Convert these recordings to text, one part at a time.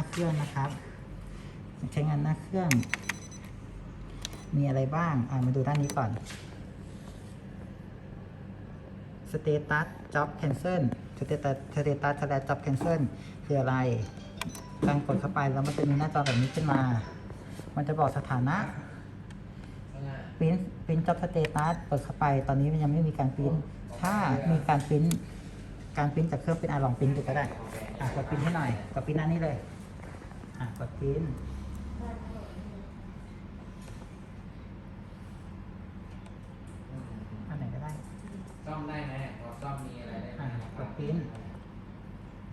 าเครื่องนะครับ ใช้งานหน้าเครื่อง มีอะไรบ้างามาดูด้านนี้ก่อนสเตตัส job cancel สเตตัสสเตตัส slash job cancel คืออะไร การกดเข้าไปแล้วมันจะมีหน้าจอแบบนี้ขึ้นมา มันจะบอกสถานะปริ้นปริ้นจ็อบสเตตัสเปิดเข้าไป ตอนนี้มันยังไม่มีการปริ้นถ้ามีการปริ้นการปริ้นจากเครื่องเป็นอะลองปริ้นดูก็ได้อะกดปริ้นให้หน่อยกดปริ้นหน้านี้เลย อะกดปริ้นอันไหนก็ได้ซ่อมได้ไหมพอซ่อมมีอะไรได้ไหมอะกดปริ้น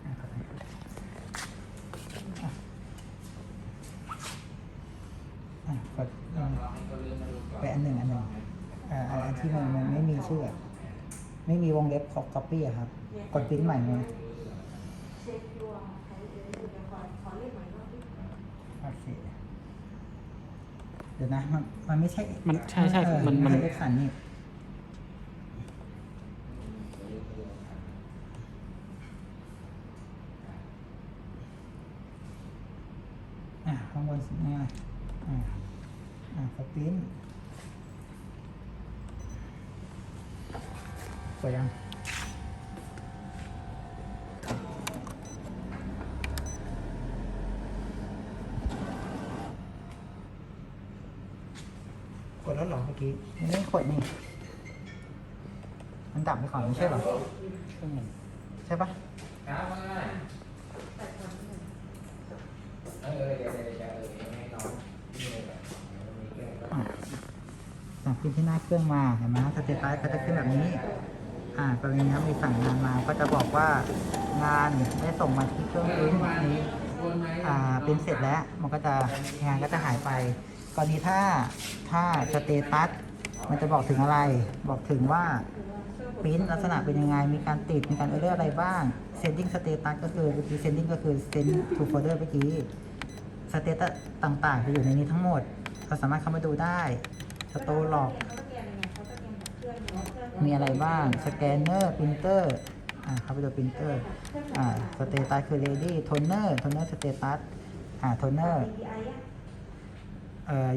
อะกดไปอะอะกดลองลองให้เขาลืมมาดูก่อนไปอันหนึ่งอันหนึ่งอ่าอันที่มันมันไม่มีชื่ออะไม่มีวงเล็บของ copy อะครับ กดปริ้นใหม่เลย เช็คดวงใช้เออเดี๋ยวขอขอเลขหน่อยรอบที่ โอเคเดี๋ยวนะ มันมันไม่ใช่มันใช่ใช่เออมันมันไใช่เลขสันนี่อะข้างบนสุดนี่ไงอะอะกดปริ้นกดยัง ดแล้วเหรอเมื่อกี้มันไม่กดนี่ มันดับไปก่อนไม่ใช่เหรอ ใช่ปะครับเออเดี๋ยวเดี๋ยวเดี๋ยวเออให้น้องนี่เลยแบบมีเครื่องอะสั่งพิมพ์ที่หน้าเครื่องมาเห็นไหมสเตตัสก็จะขึ้นแบบนี้ อ่ากรณีถ้มีสั่งงานมา ก็จะบอกว่างานได้ส่งมาที่เครื่องพิมพ์นี้ โอนไหม อ่าเป็นเสร็จแล้ว มันก็จะงานก็จะหายไป กรณีถ้าถ้าสเตตัสมันจะบอกถึงอะไร บอกถึงว่าปริ้นลักษณะเป็นยังไง มีการติด มีการเออร์อะไรบ้าง sending status ก็คือเมื่อกี้ sending ก็คือ send to folder เมื่อกี้สเตตัสต่างๆจะอยู่ในนี้ทั้งหมด เราสามารถเข้ามาดูได้สโตร์หลอกเขาก็เตรียมยังไงเขาก็เตรียมแบบเครื่องเนาะเครื่องมีอะไรบ้างสแกนเนอร์ปรินเตอร์อ่าเข้าไปดูปรินเตอร์อ่าสเตตัสคือ ready โทนเนอร์โทนเนอร์สเตตัสอ่าโทนเน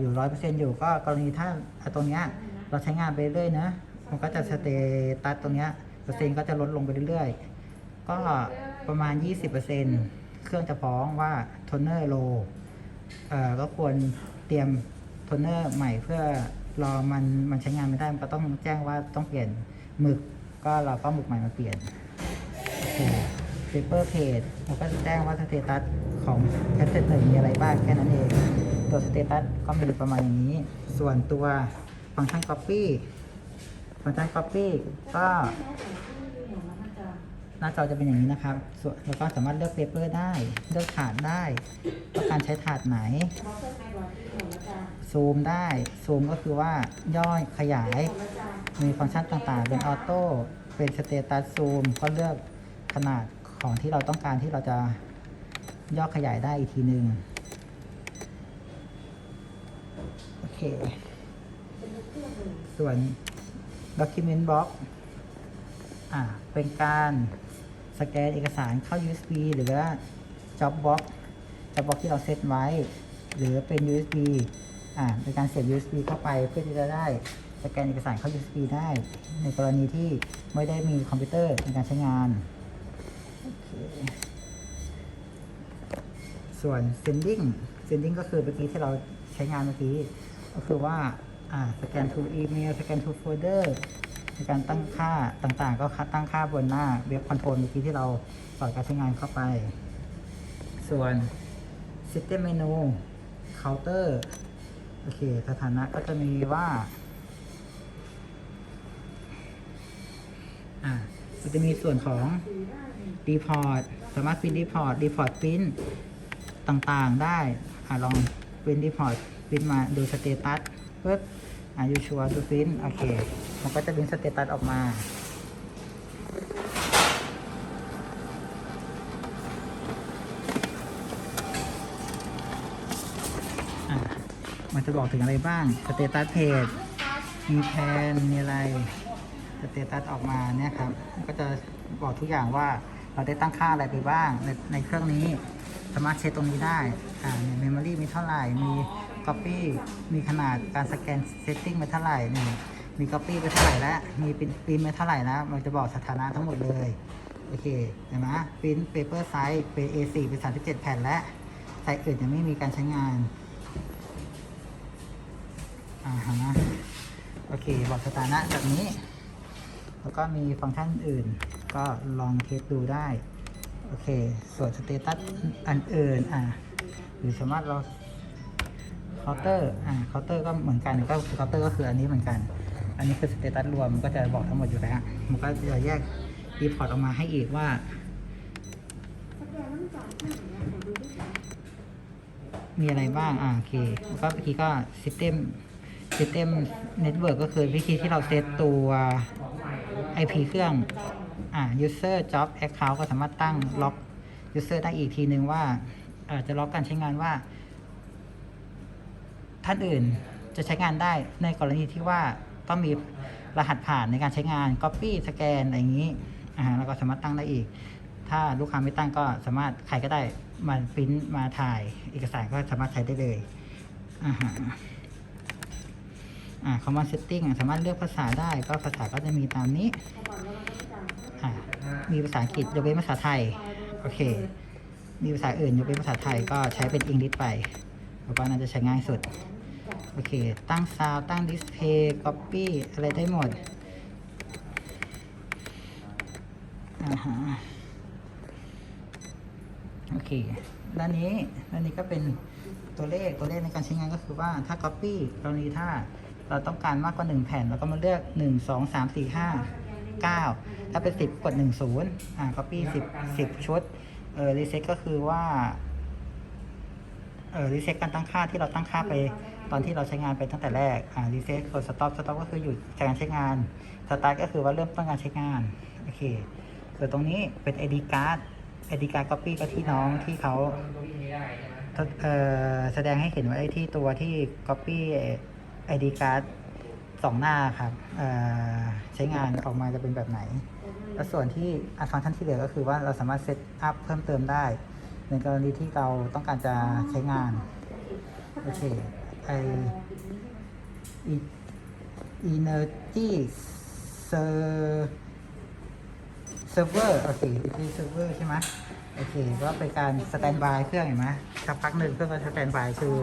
อยู่ร้อยเปอร์เซ็นต์อยู่ก็กรณีถ้าตรงเนี้ยเราใช้งานไปเรื่อยๆนะมันก็จะสเตตัสตรงเนี้ยเปอร์เซ็นต์ก็จะลดลงไปเรื่อยๆ ก็ประมาณ 20%เครื่องจะฟ้องว่าโทนเนอร์โลเอ่อก็ควรเตรียมโทนเนอร์ใหม่เพื่อรอมันมันใช้งานไม่ได้มันก็ต้องแจ้งว่าต้องเปลี่ยนหมึกก็เราก็หมึกใหม่มาเปลี่ยนเคเปเปอร์เพจมันก็จะแจ้งว่าสเตตัสของแคสเซ็ตหนึ่งมีอะไรบ้างแค่นั้นเอง ตัวสเตตัสก็มีประมาณอย่างนี้ ส่วนตัวฟังก์ชัน Copy ฟังก์ชัน Copy ก็แม้แต่ที่อยู่อย่างนั้นมันจะหน้าจอจะเป็นอย่างนี้นะครับ ส่วนแล้วก็สามารถเลือกเปเปอร์ได้ เลือกถาดได้ต้องการใช้ถาดไหน ซูมได้ ซูมก็คือว่าย่อยขยาย มีฟังก์ชันต่างๆ เป็นออโต้ เป็นสเตตัสซูม ก็เลือกขนาดของที่เราต้องการที่เราจะย่อขยายได้อีกทีหนึ่งโอ เคส่วน Document Box อ่าเป็นการสแกนเอกสารเข้า USB หรือว่า Job Box Job Box ที่เราเซตไว้ หรือเป็น USB อ่าเป็นการเสียบ USB เข้าไปเพื่อที่จะได้สแกนเอกสารเข้า USB ได้ ในกรณีที่ไม่ได้มีคอมพิวเตอร์ในการใช้งาน ส่วน sending sending ก็คือเมื่อกี้ที่เราใช้งานเมื่อกี้ ก็คือว่าสแกน to email สแกน to folder ในการตั้งค่าต่างๆ ก็ตั้งค่าบนหน้าเว็บคอนโทรลเมื่อกี้ที่เราสอนการใช้งานเข้าไป ส่วน system menu counter โอเค สถานะก็จะมีว่าอ่ามันจะมีส่วนของ report สามารถพิมพ์ report report print ต่างๆ ได้อ่าลอง print report print มาดูสเตตัสปึ๊บอา you sure to print โอเค มันก็จะเป็นสเตตัสออกมาอะมันจะบอกถึงอะไรบ้าง สเตตัสเพจ มีแพน มีอะไร สเตตัสออกมาเนี่ยครับ ก็จะบอกทุกอย่างว่าเราได้ตั้งค่าอะไรไปบ้างในในเครื่องนี้ สามารถเช็คตรงนี้ได้ อ่าเมมโมรี่มีเท่าไหร่ มี Copy มีขนาดการสแกนเซตติ้งไปเท่าไหร่นี่มี Copy ไปเท่าไหร่แล้ว มีปริ้นไปเท่าไหร่แล้ว มันจะบอกสถานะทั้งหมดเลย โอเคเห็นไหมปริ้น paper size เป็น A4 เป็น37 แผ่นและไซส์อื่นยังไม่มีการใช้งานอ่าฮะโอเค บอกสถานะแบบนี้ แล้วก็มีฟังก์ชันอื่น ก็ลองเทสดูได้ โอเค ส่วนสเตตัสอันอื่น อ่าหรือสามารถเรา เคาน์เตอร์อ่าเคาน์เตอร์ก็เหมือนกันก็เคาน์เตอร์ก็คืออันนี้เหมือนกัน อันนี้คือสเตตัสรวมมันก็จะบอกทั้งหมดอยู่แล้ว มันก็จะแยกรีพอร์ตออกมาให้อีกว่ามีอะไรบ้าง อ่า โอเคแล้วก็เมื่อกี้ก็ System System Network ก็คือวิธีที่เราเซตตัว IP เครื่อง อ่า User Job Account ก็สามารถตั้งล็อก User ได้อีกทีนึงว่าอ่อจะล็อกการใช้งานว่า ท่านอื่นจะใช้งานได้ในกรณีที่ว่าต้องมีรหัสผ่านในการใช้งาน Copy สแกนอะไรอย่างนี้อ่าเราก็สามารถตั้งได้อีก ถ้าลูกค้าไม่ตั้งก็สามารถใครก็ได้มาปริ้นมาถ่ายเอกสารก็สามารถใช้ได้เลยอ่าอ่า command setting สามารถเลือกภาษาได้ก็ภาษาก็จะมีตามนี้อ่ามีภาษาอังกฤษยกเว้นภาษาไทย โอเค มีภาษาอื่นยกเว้นภาษาไทยก็ใช้เป็นอังกฤษไปแล้วก็น่าจะใช้ง่ายสุด โอเค ตั้งซาวตั้งดิสเพย์ก๊อปปี้อะไรได้หมดอ่าฮะโอเค ด้านนี้ด้านนี้ก็เป็นตัวเลขตัวเลขในการใช้งานก็คือว่าถ้า Copy กรณีถ้าเราต้องการมากกว่า 1 แผ่นเราก็มาเลือก 1 2 3 4 5 9 ถ้าเป็น 10 กด 1 0อ่า Copy 10 10 ชุด เออ Reset ก็คือว่า เออ Reset การตั้งค่าที่เราตั้งค่าไป ตอนที่เราใช้งานไปตั้งแต่แรกอ่า Reset กด Stop Stop ก็คือหยุดการใช้งาน Start ก็คือว่าเริ่มต้นการใช้งานโอเคส่วนตรงนี้เป็น ID card ID card copy ก็ที่น้องที่เขาเอ่อแสดงให้เห็นว่าไอ้ที่ตัวที่ copy ID card สองหน้าครับเอ่อใช้งานออกมาจะเป็นแบบไหน แล้วส่วนที่อัฟังก์ชันที่เหลือก็คือว่าเราสามารถเซตอัพเพิ่มเติมได้ ในกรณีที่เราต้องการจะใช้งาน โอเค ไอ energy ser- server โอเค energy server ใช่ไหมโอเคก็เป็นการสแตนบายเครื่องเห็นไหมสักพักหนึ่งเครื่องก็สแตนบายคือ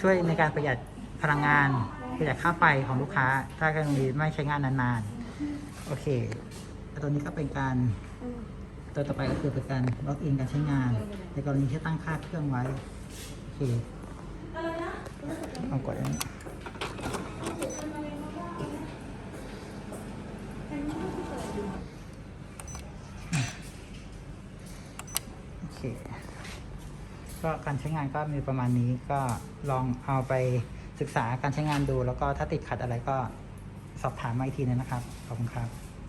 ช่วยในการประหยัดพลังงานประหยัดค่าไฟของลูกค้า ถ้ากรณีไม่ใช้งานนานๆ โอเคตัวนี้ก็เป็นการตัวต่อไปก็คือเป็นการล็อกอินการใช้งาน ในกรณีที่ตั้งค่าเครื่องไว้โอเค เอากดอันนี้โอเค ก็การใช้งานก็มีประมาณนี้ก็ลองเอาไปศึกษาการใช้งานดู แล้วก็ถ้าติดขัดอะไรก็สอบถามมาอีกทีนึงนะครับ ขอบคุณครับ